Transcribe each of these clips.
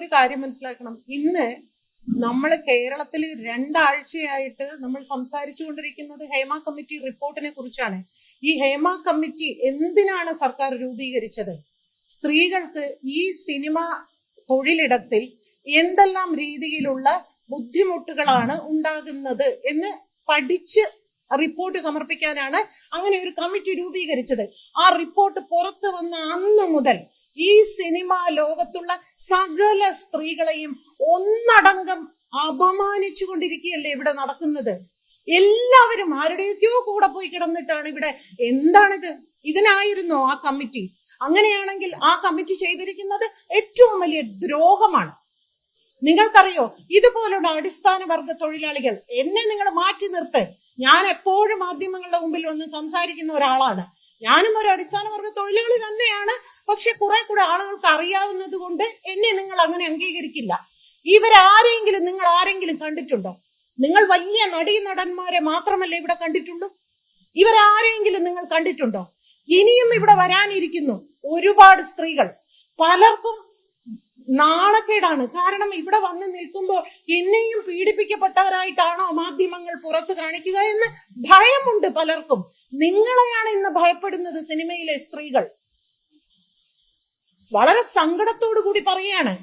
ഒരു കാര്യം മനസ്സിലാക്കണം. ഇന്ന് നമ്മൾ കേരളത്തിൽ രണ്ടാഴ്ചയായിട്ട് നമ്മൾ സംസാരിച്ചു കൊണ്ടിരിക്കുന്നത് ഹേമ കമ്മിറ്റി റിപ്പോർട്ടിനെ കുറിച്ചാണ്. ഈ ഹേമ കമ്മിറ്റി എന്തിനാണ് സർക്കാർ രൂപീകരിച്ചത്? സ്ത്രീകൾക്ക് ഈ സിനിമ തൊഴിലിടത്തിൽ എന്തെല്ലാം രീതിയിലുള്ള ബുദ്ധിമുട്ടുകളാണ് ഉണ്ടാകുന്നത് എന്ന് പഠിച്ച് റിപ്പോർട്ട് സമർപ്പിക്കാനാണ് അങ്ങനെ ഒരു കമ്മിറ്റി രൂപീകരിച്ചത്. ആ റിപ്പോർട്ട് പുറത്തു വന്ന അന്ന് മുതൽ ഈ സിനിമ ലോകത്തുള്ള സകല സ്ത്രീകളെയും ഒന്നടങ്കം അപമാനിച്ചു കൊണ്ടിരിക്കുകയല്ലേ ഇവിടെ നടക്കുന്നത്? എല്ലാവരും ആരുടെയൊക്കെയോ കൂടെ പോയി കിടന്നിട്ടാണ് ഇവിടെ. എന്താണിത്? ഇതിനായിരുന്നു ആ കമ്മിറ്റി. അങ്ങനെയാണെങ്കിൽ ആ കമ്മിറ്റി ചെയ്തിരിക്കുന്നത് ഏറ്റവും വലിയ ദ്രോഹമാണ്. നിങ്ങൾക്കറിയോ ഇതുപോലുള്ള അടിസ്ഥാന വർഗ തൊഴിലാളികൾ എന്നെ നിങ്ങൾ മാറ്റി നിർത്ത്. ഞാൻ എപ്പോഴും മാധ്യമങ്ങളുടെ മുമ്പിൽ വന്ന് സംസാരിക്കുന്ന ഒരാളാണ്. ഞാനും ഒരു അടിസ്ഥാന വർഗ തൊഴിലാളി തന്നെയാണ്. പക്ഷെ കുറെ കൂടെ ആളുകൾക്ക് അറിയാവുന്നത് കൊണ്ട് എന്നെ നിങ്ങൾ അങ്ങനെ അംഗീകരിക്കില്ല. ഇവരാരെങ്കിലും നിങ്ങൾ ആരെങ്കിലും കണ്ടിട്ടുണ്ടോ? നിങ്ങൾ വലിയ നടീ നടന്മാരെ മാത്രമല്ല ഇവിടെ കണ്ടിട്ടുള്ളൂ? ഇവരാരെങ്കിലും നിങ്ങൾ കണ്ടിട്ടുണ്ടോ? ഇനിയും ഇവിടെ വരാനിരിക്കുന്നു ഒരുപാട് സ്ത്രീകൾ. പലർക്കും നാണക്കേടാണ്. കാരണം ഇവിടെ വന്ന് നിൽക്കുമ്പോൾ എന്നെയും പീഡിപ്പിക്കപ്പെട്ടവരായിട്ടാണോ മാധ്യമങ്ങൾ പുറത്ത് കാണിക്കുക എന്ന് ഭയമുണ്ട് പലർക്കും. നിങ്ങളെയാണ് ഇന്ന് ഭയപ്പെടുന്നത് സിനിമയിലെ സ്ത്രീകൾ. വളരെ സങ്കടത്തോടു കൂടി പറയാണ്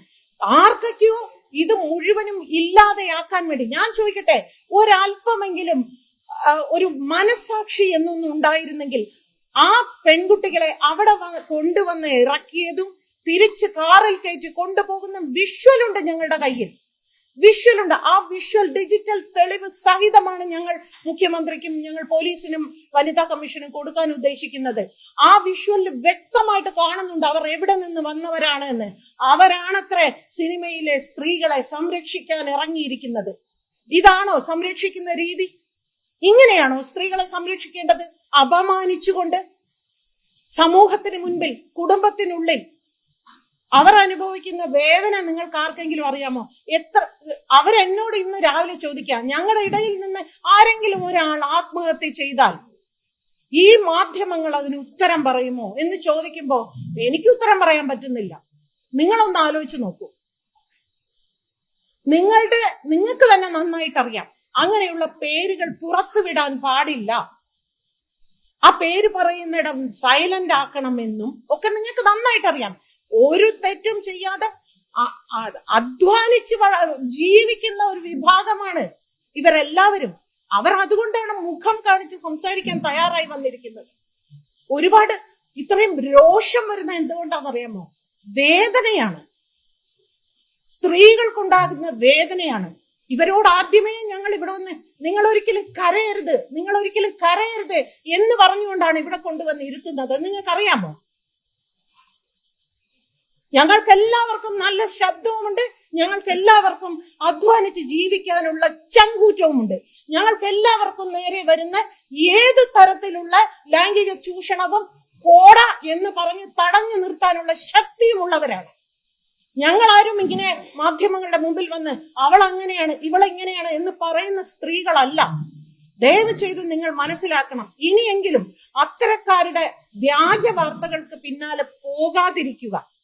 ആർക്കൊക്കെയോ ഇത് മുഴുവനും ഇല്ലാതെയാക്കാൻ വേണ്ടി ഞാൻ ചോദിക്കട്ടെ ഒരല്പമെങ്കിലും ഒരു മനസാക്ഷി എന്നൊന്നും ഉണ്ടായിരുന്നെങ്കിൽ ആ പെൺകുട്ടികളെ അവിടെ കൊണ്ടുവന്ന് ഇറക്കിയതും തിരിച്ച് കാറിൽ കയറ്റി കൊണ്ടുപോകുന്ന വിഷ്വലുണ്ട് ഞങ്ങളുടെ കയ്യിൽ. വിഷ്വൽ ഉണ്ട്. ആ വിഷ്വൽ ഡിജിറ്റൽ തെളിവ് സഹിതമാണ് ഞങ്ങൾ മുഖ്യമന്ത്രിക്കും ഞങ്ങൾ പോലീസിനും വനിതാ കമ്മീഷനും കൊടുക്കാൻ ഉദ്ദേശിക്കുന്നത്. ആ വിഷ്വലിൽ വ്യക്തമായിട്ട് കാണുന്നുണ്ട് അവർ എവിടെ നിന്ന് വന്നവരാണ് എന്ന്. അവരാണത്രേ സിനിമയിലെ സ്ത്രീകളെ സംരക്ഷിക്കാൻ ഇറങ്ങിയിരിക്കുന്നത്. ഇതാണോ സംരക്ഷിക്കുന്ന രീതി? ഇങ്ങനെയാണോ സ്ത്രീകളെ സംരക്ഷിക്കേണ്ടത്? അപമാനിച്ചുകൊണ്ട്? സമൂഹത്തിന് മുൻപിൽ കുടുംബത്തിനുള്ളിൽ അവർ അനുഭവിക്കുന്ന വേദന നിങ്ങൾക്ക് ആർക്കെങ്കിലും അറിയാമോ? എത്ര അവരെന്നോട് ഇന്ന് രാവിലെ ചോദിക്കാം. ഞങ്ങളുടെ ഇടയിൽ നിന്ന് ആരെങ്കിലും ഒരാൾ ആത്മഹത്യ ചെയ്താൽ ഈ മാധ്യമങ്ങൾ അതിന് ഉത്തരം പറയുമോ എന്ന് ചോദിക്കുമ്പോൾ എനിക്ക് ഉത്തരം പറയാൻ പറ്റുന്നില്ല. നിങ്ങളൊന്ന് ആലോചിച്ച് നോക്കൂ. നിങ്ങളുടെ നിങ്ങൾക്ക് തന്നെ നന്നായിട്ട് അറിയാം അങ്ങനെയുള്ള പേരുകൾ പുറത്തുവിടാൻ പാടില്ല. ആ പേര് പറയുന്നിടം സൈലന്റ് ആക്കണമെന്നും ഒക്കെ നിങ്ങൾക്ക് നന്നായിട്ട് അറിയാം ഒരു തെറ്റും ചെയ്യാതെ അധ്വാനിച്ച് ജീവിക്കുന്ന ഒരു വിഭാഗമാണ് ഇവരെല്ലാവരും. അവർ അതുകൊണ്ടാണ് മുഖം കാണിച്ച് സംസാരിക്കാൻ തയ്യാറായി വന്നിരിക്കുന്നത്. ഒരുപാട് ഇത്രയും രോഷം വരുന്ന എന്തുകൊണ്ടാണെന്നറിയാമോ വേദനയാണ്. സ്ത്രീകൾക്കുണ്ടാകുന്ന വേദനയാണ്. ഇവരോട് ആദ്യമേ ഞങ്ങൾ ഇവിടെ വന്ന് നിങ്ങൾ ഒരിക്കലും കരയരുത് നിങ്ങൾ ഒരിക്കലും കരയരുത് എന്ന് പറഞ്ഞുകൊണ്ടാണ് ഇവിടെ കൊണ്ടുവന്ന് ഇരുത്തുന്നത്. നിങ്ങൾക്കറിയാമോ? ഞങ്ങൾക്ക് എല്ലാവർക്കും നല്ല ശബ്ദവുമുണ്ട്. ഞങ്ങൾക്ക് എല്ലാവർക്കും അധ്വാനിച്ച് ജീവിക്കാനുള്ള ചങ്കൂറ്റവുമുണ്ട്. ഞങ്ങൾക്ക് എല്ലാവർക്കും നേരെ വരുന്ന ഏത് തരത്തിലുള്ള ലൈംഗിക ചൂഷണവും കോട എന്ന് പറഞ്ഞ് തടഞ്ഞു നിർത്താനുള്ള ശക്തിയുമുള്ളവരാണ്. ഞങ്ങളാരും ഇങ്ങനെ മാധ്യമങ്ങളുടെ മുമ്പിൽ വന്ന് അവൾ അങ്ങനെയാണ് ഇവൾ ഇങ്ങനെയാണ് എന്ന് പറയുന്ന സ്ത്രീകളല്ല. ദയവ് ചെയ്ത് നിങ്ങൾ മനസ്സിലാക്കണം. ഇനിയെങ്കിലും അത്തരക്കാരുടെ വ്യാജ വാർത്തകൾക്ക് പിന്നാലെ പോകാതിരിക്കുക.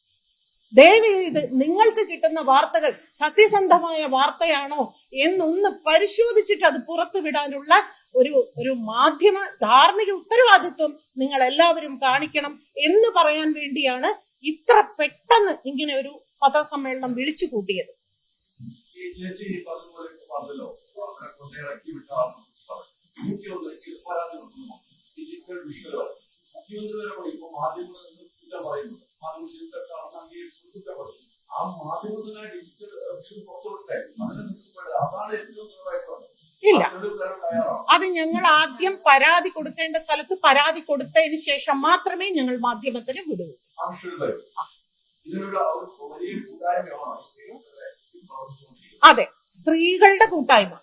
ദയവ് ചെയ്ത് നിങ്ങൾക്ക് കിട്ടുന്ന വാർത്തകൾ സത്യസന്ധമായ വാർത്തയാണോ എന്നൊന്ന് പരിശോധിച്ചിട്ട് അത് പുറത്തു വിടാനുള്ള ഒരു ഒരു മാധ്യമ ധാർമ്മിക ഉത്തരവാദിത്വം നിങ്ങൾ എല്ലാവരും കാണിക്കണം എന്ന് പറയാൻ വേണ്ടിയാണ് ഇത്ര പെട്ടെന്ന് ഇങ്ങനെ ഒരു പത്രസമ്മേളനം വിളിച്ചു കൂട്ടിയത്. മുഖ്യമന്ത്രി വരെ ഇപ്പൊ മാധ്യമങ്ങളിൽ നിന്ന് കുറ്റം പറയുന്നുണ്ട് ഡിജിറ്റൽ ആ മാധ്യമത്തിന് അതിനെ അതാണ് ഏറ്റവും ഇല്ല. അത് ഞങ്ങൾ ആദ്യം പരാതി കൊടുക്കേണ്ട സ്ഥലത്ത് പരാതി കൊടുത്തതിന് ശേഷം മാത്രമേ ഞങ്ങൾ മാധ്യമത്തിന് വിടൂ. അതെ. സ്ത്രീകളുടെ കൂട്ടായ്മ.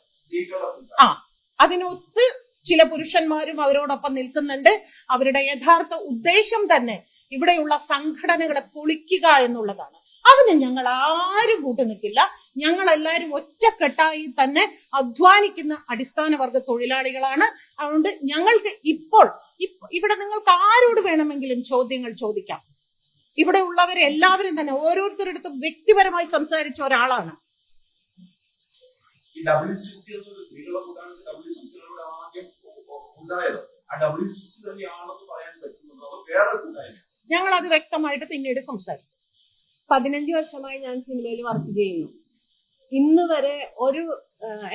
ആ. അതിനൊത്ത് ചില പുരുഷന്മാരും അവരോടൊപ്പം നിൽക്കുന്നുണ്ട്. അവരുടെ യഥാർത്ഥ ഉദ്ദേശം തന്നെ ഇവിടെയുള്ള സംഘടനകളെ പൊളിക്കുക എന്നുള്ളതാണ്. അതിന് ഞങ്ങൾ ആരും കൂട്ടു നിൽക്കില്ല. ഞങ്ങൾ എല്ലാവരും ഒറ്റക്കെട്ടായി തന്നെ അധ്വാനിക്കുന്ന അടിസ്ഥാന വർഗ തൊഴിലാളികളാണ്. അതുകൊണ്ട് ഞങ്ങൾക്ക് ഇപ്പോൾ ഇവിടെ നിങ്ങൾക്ക് ആരോട് വേണമെങ്കിലും ചോദ്യങ്ങൾ ചോദിക്കാം. ഇവിടെ ഉള്ളവരെല്ലാവരും തന്നെ ഓരോരുത്തരടുത്തും വ്യക്തിപരമായി സംസാരിച്ച ഒരാളാണ്. ഉണ്ടായത്. ആ ഡബ്ല്യു സി സി തന്നെയാണെന്ന് പറയാൻ പറ്റുന്നുണ്ടോ. അതോ വേറെ ഞങ്ങൾ അത് വ്യക്തമായിട്ട് പിന്നീട് സംസാരിക്കും. പതിനഞ്ച് വർഷമായി ഞാൻ സിനിമയിൽ വർക്ക് ചെയ്യുന്നു. ഇന്ന് വരെ ഒരു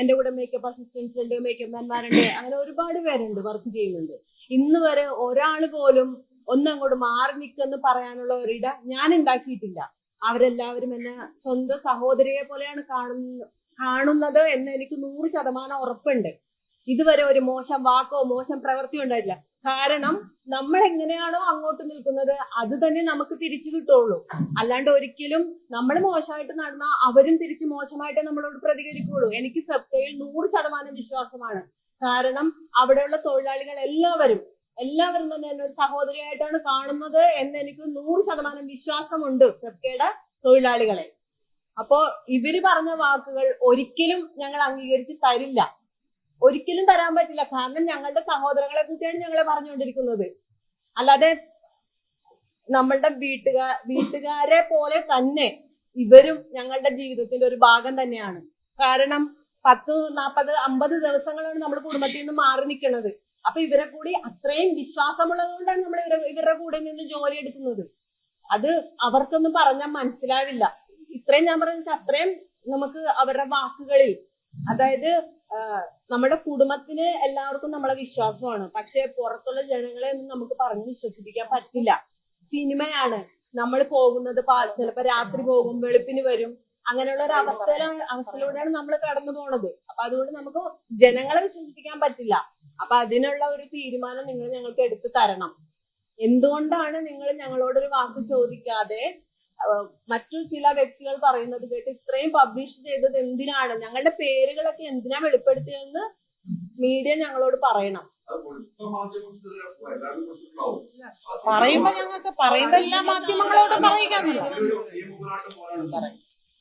എന്റെ കൂടെ മേക്കപ്പ് അസിസ്റ്റൻസ് ഉണ്ട് മേക്കപ്പ് മാൻമാരുണ്ട് അങ്ങനെ ഒരുപാട് പേരുണ്ട് വർക്ക് ചെയ്യുന്നുണ്ട്. ഇന്ന് വരെ ഒരാൾ പോലും ഒന്നങ്ങോട്ട് മാറി നിൽക്കെന്ന് പറയാനുള്ള ഒരിട ഞാൻ ഉണ്ടാക്കിയിട്ടില്ല. അവരെല്ലാവരും എന്നെ സ്വന്തം സഹോദരിയെ പോലെയാണ് കാണുന്നത് കാണുന്നത് എന്ന് എനിക്ക് നൂറ് ശതമാനം ഉറപ്പുണ്ട്. ഇതുവരെ ഒരു മോശം വാക്കോ മോശം പ്രവൃത്തിയോ ഉണ്ടായിട്ടില്ല. കാരണം നമ്മൾ എങ്ങനെയാണോ അങ്ങോട്ട് നിൽക്കുന്നത് അത് തന്നെ നമുക്ക് തിരിച്ചു കിട്ടുള്ളൂ. അല്ലാണ്ട് ഒരിക്കലും നമ്മൾ മോശമായിട്ട് നടന്നാൽ അവരും തിരിച്ച് മോശമായിട്ട് നമ്മളോട് പ്രതികരിക്കുള്ളൂ എനിക്ക് സെപ്റ്റയിൽ നൂറ് ശതമാനം വിശ്വാസമാണ്. കാരണം അവിടെയുള്ള തൊഴിലാളികൾ എല്ലാവരും എല്ലാവരും തന്നെ എന്നെ ഒരു സഹോദരിയായിട്ടാണ് കാണുന്നത് എന്ന് എനിക്ക് നൂറ് ശതമാനം വിശ്വാസമുണ്ട് സെപ്കയുടെ തൊഴിലാളികളെ. അപ്പോ ഇവർ പറഞ്ഞ വാക്കുകൾ ഒരിക്കലും ഞങ്ങൾ അംഗീകരിച്ച് തരില്ല. ഒരിക്കലും തരാൻ പറ്റില്ല. കാരണം ഞങ്ങളുടെ സഹോദരങ്ങളെ കൂട്ടിയാണ് ഞങ്ങളെ പറഞ്ഞുകൊണ്ടിരിക്കുന്നത്. അല്ലാതെ നമ്മളുടെ വീട്ടുകാർ വീട്ടുകാരെ പോലെ തന്നെ ഇവരും ഞങ്ങളുടെ ജീവിതത്തിന്റെ ഒരു ഭാഗം തന്നെയാണ്. കാരണം പത്ത് നാപ്പത് അമ്പത് ദിവസങ്ങളാണ് നമ്മൾ കുടുംബത്തിൽ നിന്ന് മാറി നിൽക്കുന്നത്. അപ്പൊ ഇവരെ കൂടി അത്രയും വിശ്വാസമുള്ളത് കൊണ്ടാണ് നമ്മൾ ഇവരെ ഇവരുടെ കൂടെ നിന്ന് ജോലി എടുക്കുന്നത്. അത് അവർക്കൊന്നും പറഞ്ഞാൽ മനസ്സിലാവില്ല. ഇത്രയും ഞാൻ പറഞ്ഞ അത്രയും നമുക്ക് അവരുടെ വാക്കുകളിൽ അതായത് നമ്മുടെ കുടുംബത്തിന് എല്ലാവർക്കും നമ്മളെ വിശ്വാസമാണ്. പക്ഷെ പുറത്തുള്ള ജനങ്ങളെ ഒന്നും നമുക്ക് പറഞ്ഞു വിശ്വസിപ്പിക്കാൻ പറ്റില്ല. സിനിമയാണ്. നമ്മൾ പോകുന്നത് ചിലപ്പോ രാത്രി പോകും വെളുപ്പിന് വരും. അങ്ങനെയുള്ള ഒരു അവസ്ഥയിലാണ് അവസ്ഥയിലൂടെയാണ് നമ്മൾ കടന്നു പോണത്. അപ്പൊ അതുകൊണ്ട് നമുക്ക് ജനങ്ങളെ വിശ്വസിപ്പിക്കാൻ പറ്റില്ല. അപ്പൊ അതിനുള്ള ഒരു തീരുമാനം നിങ്ങൾ ഞങ്ങൾക്ക് എടുത്തു തരണം. എന്തുകൊണ്ടാണ് നിങ്ങൾ ഞങ്ങളോടൊരു വാക്ക് ചോദിക്കാതെ മറ്റു ചില വ്യക്തികൾ പറയുന്നത് കേട്ട് ഇത്രയും പബ്ലിഷ് ചെയ്തത് എന്തിനാണ്? ഞങ്ങളുടെ പേരുകളൊക്കെ എന്തിനാ വെളിപ്പെടുത്തിയെന്ന് മീഡിയ ഞങ്ങളോട് പറയണം. പറയുമ്പോ ഞങ്ങൾക്ക് പറയുമ്പോ എല്ലാ മാധ്യമങ്ങളോടും പോരാടുന്നു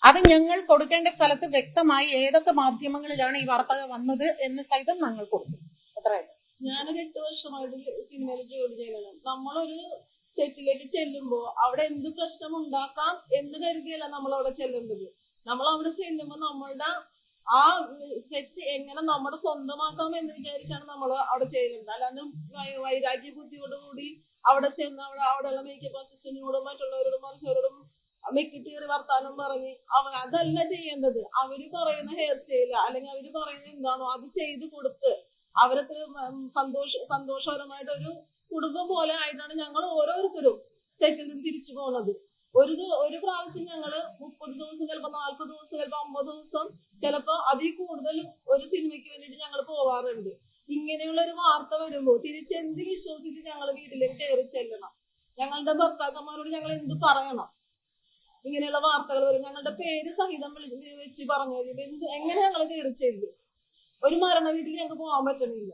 അത് ഞങ്ങൾ കൊടുക്കേണ്ട സ്ഥലത്ത് വ്യക്തമായി ഏതൊക്കെ മാധ്യമങ്ങളിലാണ് ഈ വാർത്തകൾ വന്നത് എന്ന് സഹിതം ഞങ്ങൾ കൊടുക്കും. അത്രയായിട്ട് ഞാനൊരു എട്ട് വർഷമായിട്ട് സിനിമയിൽ ജോലി ചെയ്യുന്നത് നമ്മളൊരു സെറ്റിലേക്ക് ചെല്ലുമ്പോ അവിടെ എന്ത് പ്രശ്നം ഉണ്ടാക്കാം എന്ന് കരുതിയല്ല നമ്മൾ അവിടെ ചെല്ലേണ്ടത് നമ്മൾ അവിടെ ചെല്ലുമ്പോ നമ്മളുടെ ആ സെറ്റ് എങ്ങനെ നമ്മുടെ സ്വന്തമാക്കാം എന്ന് വിചാരിച്ചാണ് നമ്മൾ അവിടെ ചെയ്യുന്നത്. അല്ലാണ്ട് വൈരാഗ്യ ബുദ്ധിയോടുകൂടി അവിടെ ചെന്ന് അവിടെ അവിടെയുള്ള മേക്കപ്പ് അസിസ്റ്റന്റിനോടും മറ്റുള്ളവരോടും മറിച്ചവരോടും മെക്കിട്ടീറി വർത്താനം പറഞ്ഞ് അവ അതല്ല ചെയ്യേണ്ടത്. അവർ പറയുന്ന ഹെയർ സ്റ്റൈൽ അല്ലെങ്കിൽ അവർ പറയുന്ന എന്താണോ അത് ചെയ്ത് കൊടുത്ത് അവരത്ര സന്തോഷ സന്തോഷകരമായിട്ട് ഒരു കുടുംബം പോലെ ആയിട്ടാണ് ഞങ്ങൾ ഓരോരുത്തരും സെറ്റിൽ നിന്ന് തിരിച്ചു പോകുന്നത് ഒരു ഒരു പ്രാവശ്യം ഞങ്ങൾ മുപ്പത് ദിവസം ചിലപ്പോ നാൽപ്പത് ദിവസം ചിലപ്പോ അമ്പത് ദിവസം ചിലപ്പോ അതിൽ കൂടുതൽ ഒരു സിനിമയ്ക്ക് വേണ്ടിയിട്ട് ഞങ്ങൾ പോവാറുണ്ട്. ഇങ്ങനെയുള്ള ഒരു വാർത്ത വരുമ്പോൾ തിരിച്ച് എന്ത് വിശ്വസിച്ച് ഞങ്ങൾ വീട്ടിലേക്ക് കയറി ചെല്ലണം? ഞങ്ങളുടെ ഭർത്താക്കന്മാരോട് ഞങ്ങൾ എന്ത് പറയണം? ഇങ്ങനെയുള്ള വാർത്തകൾ വരും. ഞങ്ങളുടെ പേര് സഹിതം വിളി- വെച്ച് പറഞ്ഞു എന്ത് എങ്ങനെ ഞങ്ങൾ കയറി ചെല്ലും? ഒരു മരണ വീട്ടിൽ ഞങ്ങൾക്ക് പോകാൻ പറ്റണില്ല.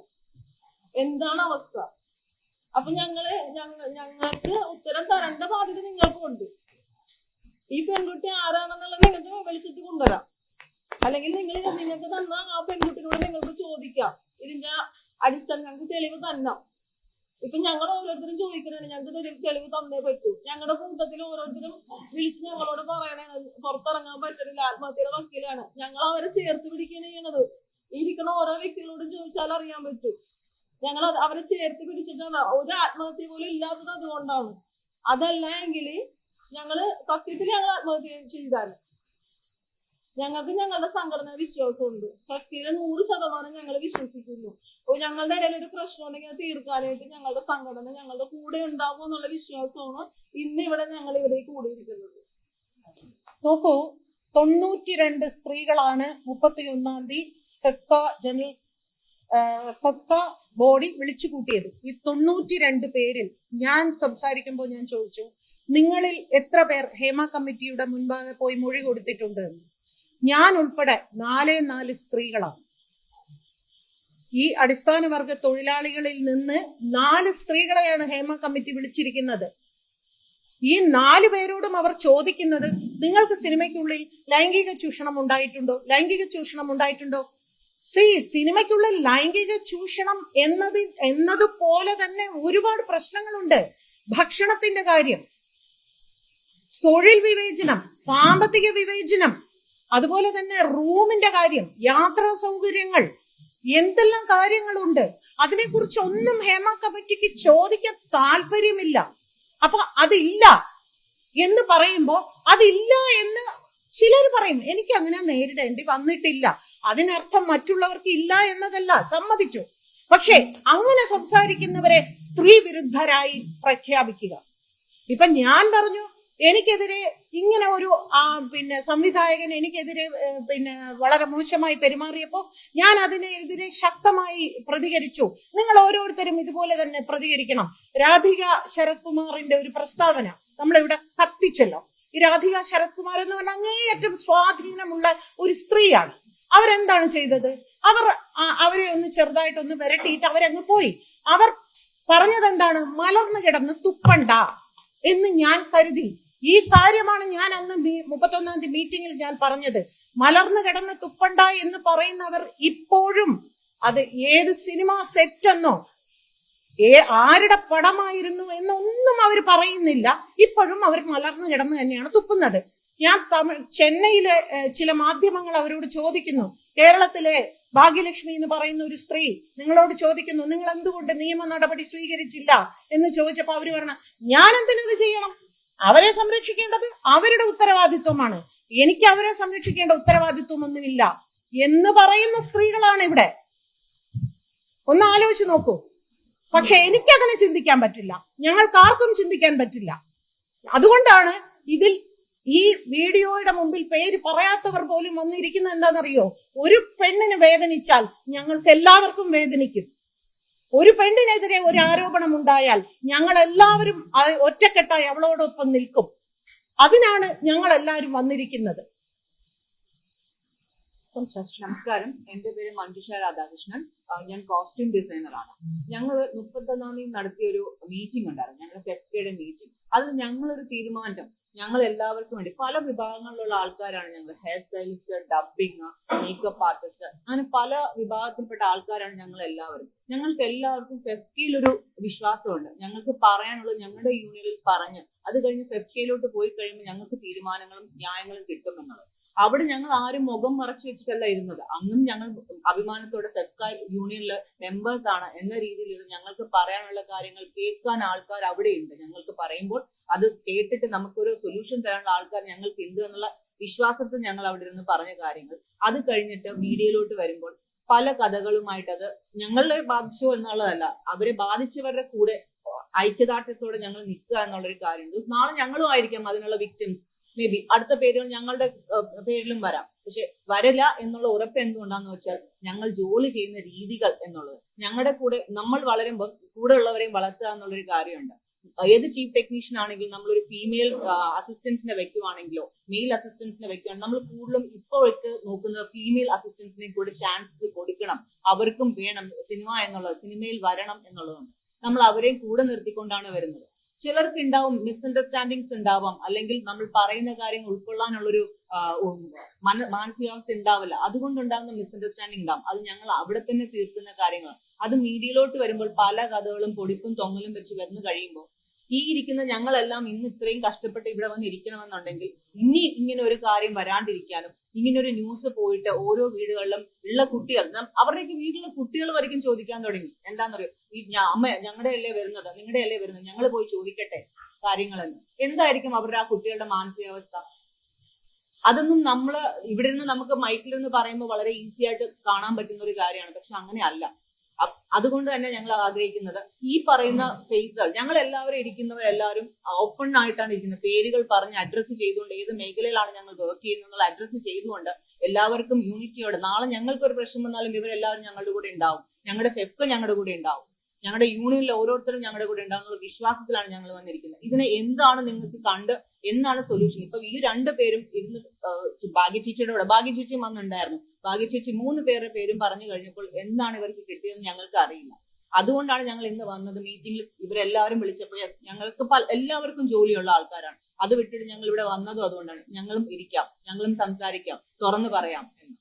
എന്താണ് അവസ്ഥ? അപ്പൊ ഞങ്ങൾ ഞങ്ങൾക്ക് ഉത്തരം തരേണ്ട ബാധ്യത നിങ്ങൾക്കും ഉണ്ട്. ഈ പെൺകുട്ടി ആരാണെന്നുള്ളത് നിങ്ങൾക്ക് വിളിച്ചിട്ട് കൊണ്ടുവരാം. അല്ലെങ്കിൽ നിങ്ങൾ നിങ്ങൾക്ക് തന്ന ആ പെൺകുട്ടിയോട് നിങ്ങൾക്ക് ചോദിക്കാം. ഇതിന്റെ അടിസ്ഥാനം ഞങ്ങൾക്ക് തെളിവ് തന്നാം ഇപ്പൊ ഞങ്ങൾ ഓരോരുത്തരും ചോദിക്കണേ ഞങ്ങൾക്ക് തെളിവ് തെളിവ് തന്നേ പറ്റൂ. ഞങ്ങളുടെ കൂട്ടത്തിൽ ഓരോരുത്തരും വിളിച്ച് ഞങ്ങളോട് പറയണേ പുറത്തിറങ്ങാൻ പറ്റണില്ല ആത്മഹത്യയുടെ വക്കീലാണ്. ഞങ്ങൾ അവരെ ചേർത്ത് പിടിക്കുകയാണ് ചെയ്യണത്. ഇരിക്കണ ഓരോ വ്യക്തികളോടും ചോദിച്ചാൽ അറിയാൻ പറ്റും. ഞങ്ങൾ അവരെ ചേർത്ത് പിടിച്ചിട്ടാണ്. ഒരു ആത്മഹത്യ പോലും ഇല്ലാത്തത് അതുകൊണ്ടാണ്. അതല്ല എങ്കിൽ ഞങ്ങൾ സത്യത്തിൽ ഞങ്ങൾ ആത്മഹത്യ ചെയ്താൽ ഞങ്ങൾക്ക് ഞങ്ങളുടെ സംഘടന വിശ്വാസമുണ്ട്. ഭക്തിയിലെ നൂറ് ശതമാനം ഞങ്ങൾ വിശ്വസിക്കുന്നു. ഞങ്ങളുടെ ഇടയിൽ ഒരു പ്രശ്നം ഉണ്ടെങ്കിൽ തീർക്കാനായിട്ട് ഞങ്ങളുടെ സംഘടന ഞങ്ങളുടെ കൂടെ ഉണ്ടാവും എന്നുള്ള വിശ്വാസമാണ് ഇന്ന് ഇവിടെ ഞങ്ങൾ ഇവിടെ കൂടിയിരിക്കുന്നത്. നോക്കൂ തൊണ്ണൂറ്റിരണ്ട് സ്ത്രീകളാണ് മുപ്പത്തി ഒന്നാം തീയതി ഫെഫ്ക ജനറൽ ഫെഫ്ക ബോഡി വിളിച്ചു കൂട്ടിയത്. ഈ തൊണ്ണൂറ്റി രണ്ട് പേരിൽ ഞാൻ സംസാരിക്കുമ്പോൾ ഞാൻ ചോദിച്ചു നിങ്ങളിൽ എത്ര പേർ ഹേമ കമ്മിറ്റിയുടെ മുൻപാകെ പോയി മൊഴി കൊടുത്തിട്ടുണ്ട്? എന്ന് ഞാൻ ഉൾപ്പെടെ നാലേ നാല് സ്ത്രീകളാണ്. ഈ അടിസ്ഥാന വർഗ തൊഴിലാളികളിൽ നിന്ന് നാല് സ്ത്രീകളെയാണ് ഹേമ കമ്മിറ്റി വിളിച്ചിരിക്കുന്നത്. ഈ നാല് പേരോടും അവർ ചോദിക്കുന്നത് നിങ്ങൾക്ക് സിനിമയ്ക്കുള്ളിൽ ലൈംഗിക ചൂഷണം ഉണ്ടായിട്ടുണ്ടോ? ലൈംഗിക ചൂഷണം ഉണ്ടായിട്ടുണ്ടോ? സി സിനിമയ്ക്കുള്ളിൽ ലൈംഗിക ചൂഷണം എന്നത് എന്നതുപോലെ തന്നെ ഒരുപാട് പ്രശ്നങ്ങളുണ്ട്. ഭക്ഷണത്തിന്റെ കാര്യം തൊഴിൽ വിവേചനം സാമ്പത്തിക വിവേചനം അതുപോലെ തന്നെ റൂമിന്റെ കാര്യം യാത്രാ സൗകര്യങ്ങൾ എന്തെല്ലാം കാര്യങ്ങളുണ്ട്? അതിനെക്കുറിച്ച് ഒന്നും ഹേമ കമ്മിറ്റിക്ക് ചോദിക്കാൻ താല്പര്യമില്ല. അപ്പൊ അതില്ല എന്ന് പറയുമ്പോ അതില്ല എന്ന് ചിലർ പറയും എനിക്ക് അങ്ങനെ നേരിടേണ്ടി വന്നിട്ടില്ല. അതിനർത്ഥം മറ്റുള്ളവർക്ക് ഇല്ല എന്നതല്ല. സമ്മതിച്ചു. പക്ഷേ അങ്ങനെ സംസാരിക്കുന്നവരെ സ്ത്രീ വിരുദ്ധരായി പ്രഖ്യാപിക്കുക. ഇപ്പൊ ഞാൻ പറഞ്ഞു എനിക്കെതിരെ ഇങ്ങനെ ഒരു ആ, പിന്നെ സംവിധായകൻ എനിക്കെതിരെ പിന്നെ വളരെ മോശമായി പെരുമാറിയപ്പോ ഞാൻ അതിനെതിരെ ശക്തമായി പ്രതികരിച്ചു. നിങ്ങൾ ഓരോരുത്തരും ഇതുപോലെ തന്നെ പ്രതികരിക്കണം. രാധിക ശരത്കുമാറിന്റെ ഒരു പ്രസ്താവന. നമ്മളിവിടെ കത്തിച്ചല്ലോ. ഈ രാധിക ശരത് കുമാർ എന്ന് പറഞ്ഞാൽ അങ്ങേയറ്റം സ്വാധീനമുള്ള ഒരു സ്ത്രീയാണ്. അവരെന്താണ് ചെയ്തത്? അവർ അവരെ ഒന്ന് ചെറുതായിട്ടൊന്ന് വിരട്ടിയിട്ട് അവരങ്ങ് പോയി. അവർ പറഞ്ഞത് എന്താണ് മലർന്നു കിടന്ന് തുപ്പണ്ട എന്ന് ഞാൻ കരുതി. ഈ കാര്യമാണ് ഞാൻ അന്ന് മുപ്പത്തൊന്നാം തീയതി മീറ്റിംഗിൽ ഞാൻ പറഞ്ഞത്. മലർന്നു കിടന്ന് തുപ്പണ്ട എന്ന് പറയുന്നവർ ഇപ്പോഴും അത് ഏത് സിനിമ സെറ്റ് എന്നോ ഏ ആരുടെ പടമായിരുന്നു എന്നൊന്നും അവർ പറയുന്നില്ല. ഇപ്പോഴും അവർ മലർന്നു കിടന്ന് തന്നെയാണ് തുപ്പുന്നത്. ഞാൻ തമിഴ് ചെന്നൈയിലെ ചില മാധ്യമങ്ങൾ അവരോട് ചോദിക്കുന്നു. കേരളത്തിലെ ഭാഗ്യലക്ഷ്മി എന്ന് പറയുന്ന ഒരു സ്ത്രീ നിങ്ങളോട് ചോദിക്കുന്നു നിങ്ങൾ എന്തുകൊണ്ട് നിയമ നടപടി സ്വീകരിച്ചില്ല? എന്ന് ചോദിച്ചപ്പോൾ അവർ പറഞ്ഞു ഞാൻ എന്തിനത് ചെയ്യണം? അവരെ സംരക്ഷിക്കേണ്ടത് അവരുടെ ഉത്തരവാദിത്വമാണ്. എനിക്ക് അവരെ സംരക്ഷിക്കേണ്ട ഉത്തരവാദിത്വം ഒന്നുമില്ല എന്ന് പറയുന്ന സ്ത്രീകളാണ് ഇവിടെ. ഒന്ന് ആലോചിച്ച് നോക്കൂ. പക്ഷെ എനിക്കങ്ങനെ ചിന്തിക്കാൻ പറ്റില്ല. ഞങ്ങൾക്ക് ആർക്കും ചിന്തിക്കാൻ പറ്റില്ല. അതുകൊണ്ടാണ് ഇതിൽ ഈ വീഡിയോയുടെ മുമ്പിൽ പേര് പറയാത്തവർ പോലും വന്നിരിക്കുന്നത് എന്താണെന്നറിയോ? ഒരു പെണ്ണിന് വേദനിച്ചാൽ ഞങ്ങൾക്ക് എല്ലാവർക്കും വേദനിക്കും. ഒരു പെണ്ണിനെതിരെ ഒരു ആരോപണം ഉണ്ടായാൽ ഞങ്ങൾ എല്ലാവരും ഒറ്റക്കെട്ടായി അവളോടൊപ്പം നിൽക്കും. അതിനാണ് ഞങ്ങൾ എല്ലാവരും വന്നിരിക്കുന്നത്. നമസ്കാരം. എന്റെ പേര് മഞ്ജുഷ രാധാകൃഷ്ണൻ. ഞാൻ കോസ്റ്റ്യൂം ഡിസൈനറാണ് ഞങ്ങൾ മുപ്പത്തൊന്നാം തീയതി നടത്തിയ ഒരു മീറ്റിംഗ് ഉണ്ടായിരുന്നു. ഞങ്ങളുടെ ഫെഫ്റ്റയുടെ മീറ്റിംഗ് അതിൽ ഞങ്ങളൊരു തീരുമാനം. ഞങ്ങൾ എല്ലാവർക്കും വേണ്ടി പല വിഭാഗങ്ങളിലുള്ള ആൾക്കാരാണ് ഞങ്ങൾ hair stylist dubbing makeup artist അങ്ങനെ പല വിഭാഗത്തിൽപ്പെട്ട ആൾക്കാരാണ് ഞങ്ങൾ എല്ലാവരും ഞങ്ങൾക്ക് എല്ലാവർക്കും ഫെഫ്റ്റിയിൽ ഒരു വിശ്വാസമുണ്ട്. ഞങ്ങൾക്ക് പറയാനുള്ളത് ഞങ്ങളുടെ യൂണിയനിൽ പറഞ്ഞ് അത് കഴിഞ്ഞ് ഫെഫ്റ്റിയിലോട്ട് പോയി കഴിയുമ്പോൾ ഞങ്ങൾക്ക് തീരുമാനങ്ങളും ന്യായങ്ങളും കിട്ടുമെന്നുള്ളത്. അവിടെ ഞങ്ങൾ ആരും മുഖം മറച്ചു വെച്ചിട്ടല്ല ഇരുന്നത്. അന്നും ഞങ്ങൾ അഭിമാനത്തോടെ സർക്കാർ യൂണിയനിലെ മെമ്പേഴ്സ് ആണ് എന്ന രീതിയിൽ ഞങ്ങൾക്ക് പറയാനുള്ള കാര്യങ്ങൾ കേൾക്കാൻ ആൾക്കാർ അവിടെയുണ്ട്. ഞങ്ങൾക്ക് പറയുമ്പോൾ അത് കേട്ടിട്ട് നമുക്കൊരു സൊല്യൂഷൻ തരാനുള്ള ആൾക്കാർ ഞങ്ങൾക്ക് ഉണ്ട് എന്നുള്ള വിശ്വാസത്തിൽ ഞങ്ങൾ അവിടെ ഇരുന്ന് പറഞ്ഞ കാര്യങ്ങൾ. അത് കഴിഞ്ഞിട്ട് മീഡിയയിലോട്ട് വരുമ്പോൾ പല കഥകളുമായിട്ട് അത് ഞങ്ങളെ ബാധിച്ചു എന്നുള്ളതല്ല അവരെ ബാധിച്ചവരുടെ കൂടെ ഐക്യദാർഢ്യത്തോടെ ഞങ്ങൾ നിൽക്കുക എന്നുള്ളൊരു കാര്യമുണ്ട്. നാളെ ഞങ്ങളും ആയിരിക്കാം അതിനുള്ള വിക്ടിംസ് മേ ബി അടുത്ത പേരുകൾ ഞങ്ങളുടെ പേരിലും വരാം. പക്ഷെ വരില്ല എന്നുള്ള ഉറപ്പ് എന്തുകൊണ്ടാന്ന് വെച്ചാൽ ഞങ്ങൾ ജോലി ചെയ്യുന്ന രീതികൾ എന്നുള്ളത്. ഞങ്ങളുടെ കൂടെ നമ്മൾ വളരുമ്പോൾ കൂടെ ഉള്ളവരെയും വളർത്തുക എന്നുള്ളൊരു കാര്യമുണ്ട്. ഏത് ചീഫ് ടെക്നീഷ്യൻ ആണെങ്കിലും നമ്മളൊരു ഫീമെയിൽ അസിസ്റ്റൻസിനെ വെക്കുവാണെങ്കിലോ മെയിൽ അസിസ്റ്റൻസിനെ വെക്കുകയാണെങ്കിൽ നമ്മൾ കൂടുതലും ഇപ്പോഴൊക്കെ നോക്കുന്നത് ഫീമെയിൽ അസിസ്റ്റൻസിനെ കൂടെ ചാൻസസ് കൊടുക്കണം. അവർക്കും വേണം സിനിമ എന്നുള്ളത് സിനിമയിൽ വരണം എന്നുള്ളതുണ്ട് നമ്മൾ അവരെയും കൂടെ നിർത്തിക്കൊണ്ടാണ് വരുന്നത്. ചിലർക്ക് ഉണ്ടാവും മിസ്അണ്ടർസ്റ്റാൻഡിങ്സ് ഉണ്ടാവാം. അല്ലെങ്കിൽ നമ്മൾ പറയുന്ന കാര്യങ്ങൾ ഉൾക്കൊള്ളാനുള്ളൊരു മന- മാനസികാവസ്ഥ ഉണ്ടാവില്ല. അതുകൊണ്ടുണ്ടാകുന്ന മിസ്അണ്ടർസ്റ്റാൻഡിങ് ഉണ്ടാവും. അത് ഞങ്ങൾ അവിടെ തന്നെ തീർക്കുന്ന കാര്യങ്ങൾ അത് മീഡിയയിലോട്ട് വരുമ്പോൾ പല കഥകളും പൊടിപ്പും തൊങ്ങലും വെച്ച് വരുന്നു കഴിയുമ്പോൾ ഈ ഇരിക്കുന്ന ഞങ്ങളെല്ലാം ഇന്ന് ഇത്രയും കഷ്ടപ്പെട്ട് ഇവിടെ വന്ന് ഇരിക്കണമെന്നുണ്ടെങ്കിൽ ഇനി ഇങ്ങനെ ഒരു കാര്യം വരാണ്ടിരിക്കാനും ഇങ്ങനെ ഒരു ന്യൂസ് പോയിട്ട് ഓരോ വീടുകളിലും ഉള്ള കുട്ടികൾ അവരുടെയൊക്കെ വീട്ടിലെ കുട്ടികൾ വരയ്ക്കും ചോദിക്കാൻ തുടങ്ങി. എന്താണെന്നറിയോ അമ്മ ഞങ്ങളുടെ അല്ലേ വരുന്നത്? നിങ്ങളുടെ അല്ലേ വരുന്നത്? ഞങ്ങൾ പോയി ചോദിക്കട്ടെ കാര്യങ്ങളെന്ന്. എന്തായിരിക്കും അവരുടെ ആ കുട്ടികളുടെ മാനസികാവസ്ഥ? അതൊന്നും നമ്മൾ ഇവിടെ നിന്ന് നമുക്ക് മൈക്കിൽ നിന്ന് പറയുമ്പോൾ വളരെ ഈസി ആയിട്ട് കാണാൻ പറ്റുന്ന ഒരു കാര്യമാണ്. പക്ഷെ അങ്ങനെ അല്ല. അതുകൊണ്ട് തന്നെ ഞങ്ങൾ ആഗ്രഹിക്കുന്നത് ഈ പറയുന്ന ഫേസുകൾ ഞങ്ങൾ എല്ലാവരും ഇരിക്കുന്നവരെല്ലാവരും ഓപ്പൺ ആയിട്ടാണ് ഇരിക്കുന്നത്. പേരുകൾ പറഞ്ഞ് അഡ്രസ്സ് ചെയ്തുകൊണ്ട് ഏത് മേഖലയിലാണ് ഞങ്ങൾ വർക്ക് ചെയ്യുന്നത് അഡ്രസ്സ് ചെയ്തുകൊണ്ട് എല്ലാവർക്കും യൂണിറ്റിയോടെ നാളെ ഞങ്ങൾക്ക് ഒരു പ്രശ്നം വന്നാലും ഇവരെല്ലാവരും ഞങ്ങളുടെ കൂടെ ഉണ്ടാവും. ഞങ്ങളുടെ ഫെഫ് ഞങ്ങളുടെ കൂടെ ഉണ്ടാവും. ഞങ്ങളുടെ യൂണിയനിൽ ഓരോരുത്തരും ഞങ്ങളുടെ കൂടെ ഉണ്ടാകുന്ന വിശ്വാസത്തിലാണ് ഞങ്ങൾ വന്നിരിക്കുന്നത്. ഇതിനെ എന്താണ് നിങ്ങൾക്ക് കണ്ട് എന്താണ് സൊല്യൂഷൻ ഇപ്പൊ ഈ രണ്ടു പേരും ഇരുന്ന് ഭാഗ്യ ചേച്ചിയുടെ കൂടെ ഭാഗ്യ ചേച്ചി വന്നുണ്ടായിരുന്നു ഭാഗ്യ ചേച്ചി മൂന്ന് പേരുടെ പേരും പറഞ്ഞു കഴിഞ്ഞപ്പോൾ എന്താണ് ഇവർക്ക് കിട്ടിയതെന്ന് ഞങ്ങൾക്ക് അറിയില്ല. അതുകൊണ്ടാണ് ഞങ്ങൾ ഇന്ന് വന്നത് മീറ്റിംഗിൽ ഇവരെല്ലാവരും വിളിച്ചപ്പോൾ യെസ് ഞങ്ങൾക്ക് എല്ലാവർക്കും ജോലിയുള്ള ആൾക്കാരാണ്. അത് വിട്ടിട്ട് ഞങ്ങൾ ഇവിടെ വന്നതും അതുകൊണ്ടാണ്. ഞങ്ങളും ഇരിക്കാം. ഞങ്ങളും സംസാരിക്കാം. തുറന്നു പറയാം. എന്ന്.